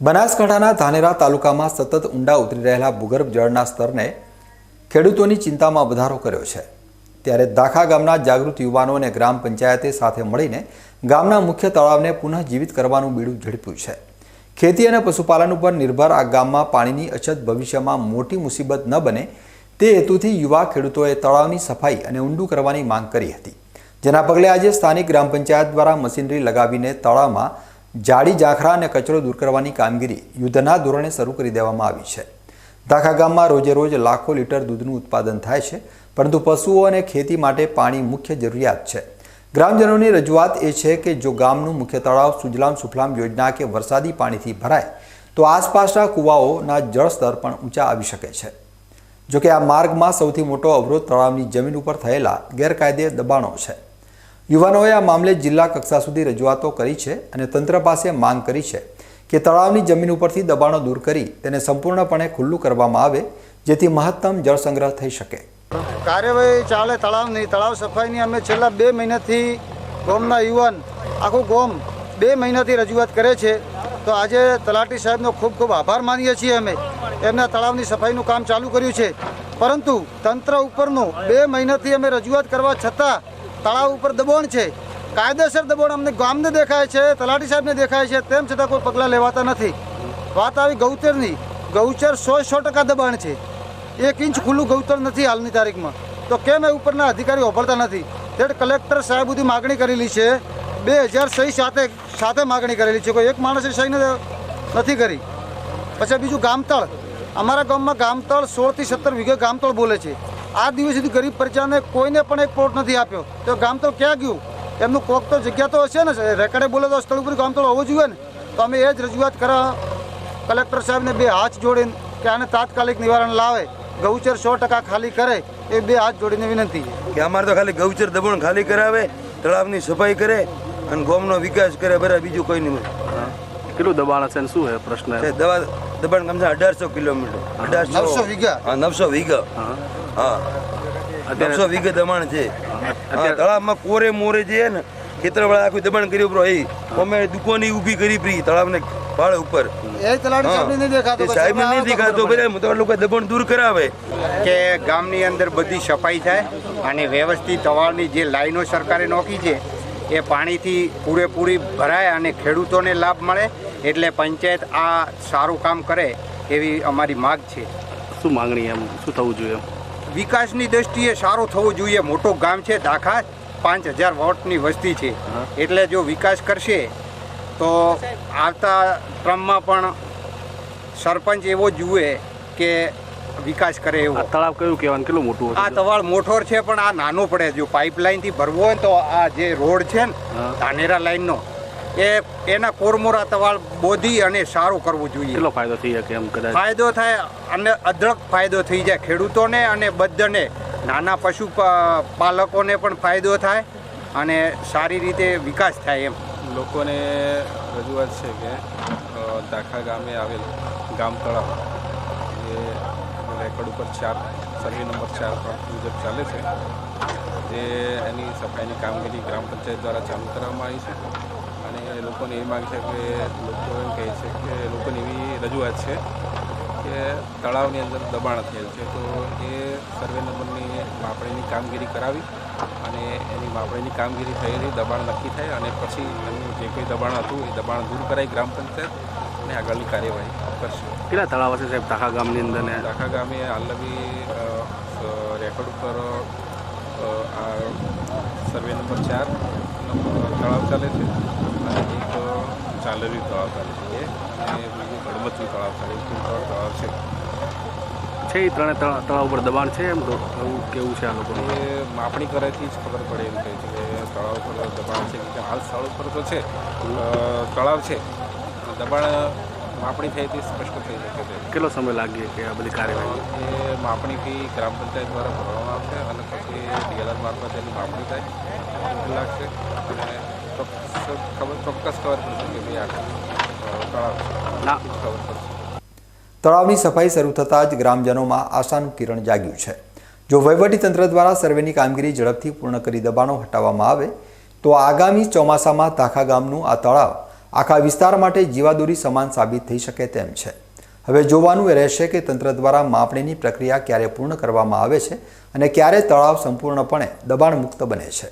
બનાસકાંઠાના ધાનેરા તાલુકામાં સતત ઊંડા ઉતરી રહેલા ભૂગર્ભ જળના સ્તરને ખેડૂતોની ચિંતામાં વધારો કર્યો છે. ત્યારે દાખા ગામના જાગૃત યુવાનો અને ગ્રામ પંચાયતે સાથે મળીને ગામના મુખ્ય તળાવને પુનઃજીવિત કરવાનું બીડું ઝડપ્યું છે. ખેતી અને પશુપાલન ઉપર નિર્ભર આ ગામમાં પાણીની અછત ભવિષ્યમાં મોટી મુસીબત ન બને તે હેતુથી યુવા ખેડૂતોએ તળાવની સફાઈ અને ઊંડું કરવાની માંગ કરી હતી. જેના પગલે આજે સ્થાનિક ગ્રામ પંચાયત દ્વારા મશીનરી લગાવીને તળાવમાં જાડી જાખરા અને કચરો દૂર કરવાની કામગીરી યુદ્ધના ધોરણે શરૂ કરી દેવામાં આવી છે. ધાખા ગામમાં રોજે રોજ લાખો લીટર દૂધનું ઉત્પાદન થાય છે, પરંતુ પશુઓ અને ખેતી માટે પાણી મુખ્ય જરૂરિયાત છે. ગ્રામજનોની રજૂઆત એ છે કે જો ગામનું મુખ્ય તળાવ સુજલામ સુફલામ યોજના કે વરસાદી પાણીથી ભરાય, તો આસપાસના કૂવાઓના જળસ્તર પણ ઊંચા આવી શકે છે. જોકે આ માર્ગમાં સૌથી મોટો અવરોધ તળાવની જમીન ઉપર થયેલા ગેરકાયદે દબાણો છે. યુવાનોએ આ મામલે જિલ્લા કક્ષા સુધી રજૂઆતો કરી છે અને તંત્ર પાસે માંગ કરી છે કે તળાવની જમીન ઉપરથી દબાણો દૂર કરી તેને સંપૂર્ણપણે ખુલ્લું કરવામાં આવે, જેથી મહત્તમ જળ સંગ્રહ થઈ શકે. કાર્યવાહી ચાલે તળાવની, તળાવ સફાઈની અમે છેલ્લા બે મહિનાથી ગોમના યુવાન, આખું ગોમ બે મહિનાથી રજૂઆત કરે છે. તો આજે તલાટી સાહેબનો ખૂબ ખૂબ આભાર માનીએ છીએ અમે. એમના તળાવની સફાઈનું કામ ચાલુ કર્યું છે. પરંતુ તંત્ર ઉપરનું બે મહિનાથી અમે રજૂઆત કરવા છતાં તળાવ ઉપર દબાણ છે. કાયદેસર દબાણ અમને ગામને દેખાય છે, તલાટી સાહેબને દેખાય છે, તેમ છતાં કોઈ પગલાં લેવાતા નથી. વાત આવી ગૌચરની ગૌચર સો સો ટકા દબાણ છે. એક ઇંચ ખુલ્લું ગૌચર નથી હાલની તારીખમાં. તો કેમ એ ઉપરના અધિકારીઓ વાપરતા નથી? તે કલેક્ટર સાહેબ સુધી માગણી કરેલી છે. બે હજાર સહી સાથે સાથે માગણી કરેલી છે. કોઈ એક માણસે સહી નથી કરી. પછી બીજું ગામતળ. અમારા ગામમાં ગામતળ સોળથી સત્તર વીઘે ગામતળ બોલે છે. આ દિવસ સુધી ગરીબ પ્રજાને કોઈને પણ એક પ્લોટ નથી આપ્યો. તો ગામ તો ક્યાં ગયું? એમનું કોક તો જગ્યા તો હશે ને રેકર્ડે બોલે તો સ્થળ ઉપર ગામતળ હોવું જોઈએ ને. તો અમે એ જ રજૂઆત કરવા કલેક્ટર સાહેબને બે હાથ જોડીને કે આને તાત્કાલિક નિવારણ લાવે. ગૌચર સો ટકા ખાલી કરે. એ બે હાથ જોડીને વિનંતી. કે અમારે તો ખાલી ગૌચર દબાણ ખાલી કરાવે, તળાવની સફાઈ કરે અને ગોમનો વિકાસ કરે, બરાબર બીજું કોઈ નહીં કેટલું દબાણ હશે ને શું છે પ્રશ્ન છે દવા દબાણ કમ છે અઢારસો કિલોમીટર. નવસો વીઘા? હા નવસો વીઘા. હા. નવસો વીઘા દબાણ છે. તળાવમાં કોરે મોરે જે છે ને ખેતરવાળા આખું દબાણ કર્યું બ્રો એ અમે દુકાની ઊભી કરી પ્રી તળાવને ભાડે ઉપર. એ સાહેબને નહીં દેખાતો એ નહીં દેખાતો બરાબર તો લોકો દબાણ દૂર કરાવે. કે ગામની અંદર બધી સફાઈ થાય અને વ્યવસ્થિત તવાળની જે લાઈનો સરકારે નોખી છે એ પાણીથી પૂરેપૂરી ભરાય અને ખેડૂતોને લાભ મળે એટલે પંચાયત આ સારું કામ કરે એવી અમારી માગ છે. શું માંગણી એમ? શું થવું જોઈએ વિકાસની દ્રષ્ટિએ સારું થવું જોઈએ. મોટું ગામ છે દાખા પાંચ હજાર વોટની વસ્તી છે. એટલે જો વિકાસ કરશે તો આવતા ક્રમમાં પણ સરપંચ એવો જુએ કે વિકાસ કરે એવો. તળાવ કયું કહેવાનું કેટલું મોટું આ તળાવ તવાળ મોટો છે પણ આ નાનો પડે. જો પાઇપલાઇનથી ભરવો હોય તો આ જે રોડ છે ને. ધાનેરા લાઈનનો એ એના કોરમોરા તવાળ બોધી અને સારું કરવું જોઈએ. કેટલો ફાયદો થઈ શકે એમ કદાચ? ફાયદો થાય અને અઢળક ફાયદો થઈ જાય ખેડૂતોને અને બધાને. નાના પશુ પાલકોને પણ ફાયદો થાય અને સારી રીતે વિકાસ થાય એમ. લોકોને રજૂઆત છે કે દાખા ગામે આવેલ ગામ તળાવ. રેકોર્ડ ઉપર ચાર સર્વે નંબર ચાર પર મુજબ ચાલે છે. જે એની સફાઈની કામગીરી ગ્રામ પંચાયત દ્વારા ચાલુ કરવામાં આવી છે. અને લોકોને એ માગ છે કે લોકો એમ કહે છે કે લોકોની એવી રજૂઆત છે કે તળાવની અંદર દબાણ થયેલ છે. તો એ સર્વે નંબરની માપણીની કામગીરી કરાવી અને એની માપણીની કામગીરી થયેલી દબાણ નક્કી થાય અને પછી એનું જે કોઈ દબાણ હતું એ દબાણ દૂર કરાય ગ્રામ પંચાયત. અને આગળની કાર્યવાહી કરશું. કેટલા તળાવ હશે સાહેબ? ટાકા ગામની અંદર ને? દાખા ગામે હાલ બી રેકોર્ડ ઉપર આ સર્વે નંબર ચાર તળાવ ચાલે છે. અને એક ચાલરી તળાવ ચાલે છે. અને બીજું ગડમચું તળાવ ચાલે છે. તળાવ છે. છે એ ત્રણે તળાવ ઉપર દબાણ છે એમ? તો એવું કેવું છે આ લોકો એ માપણી કરેથી જ ખબર પડે એમ કહે છે કે તળાવ ઉપર દબાણ છે કે હાલ સ્થળ ઉપર તો છે તળાવ છે. દબાણ માપણી થઈ હતી સ્પષ્ટ થઈ શકે છે. કેટલો સમય લાગ્યો કે આ બધી કાર્યવાહી? એ માપણી ફી ગ્રામ પંચાયત દ્વારા ભરવામાં આવશે અને પછી ડીએલઆર મારફત એની માપણી થાય. લાગશે અને ચોક્કસ ખબર ચોક્કસ ખબર પડશે કે ભાઈ આ તળાવ ના. ખબર પડશે. તળાવની સફાઈ શરૂ થતાં જ ગ્રામજનોમાં આશાનું કિરણ જાગ્યું છે. જો વહીવટીતંત્ર દ્વારા સર્વેની કામગીરી ઝડપથી પૂર્ણ કરી દબાણો હટાવવામાં આવે તો આગામી ચોમાસામાં તાખા ગામનું આ તળાવ આખા વિસ્તાર માટે જીવાદોરી સમાન સાબિત થઈ શકે તેમ છે. હવે જોવાનું એ રહેશે કે તંત્ર દ્વારા માપણીની પ્રક્રિયા ક્યારે પૂર્ણ કરવામાં આવે છે અને ક્યારે તળાવ સંપૂર્ણપણે દબાણ મુક્ત બને છે.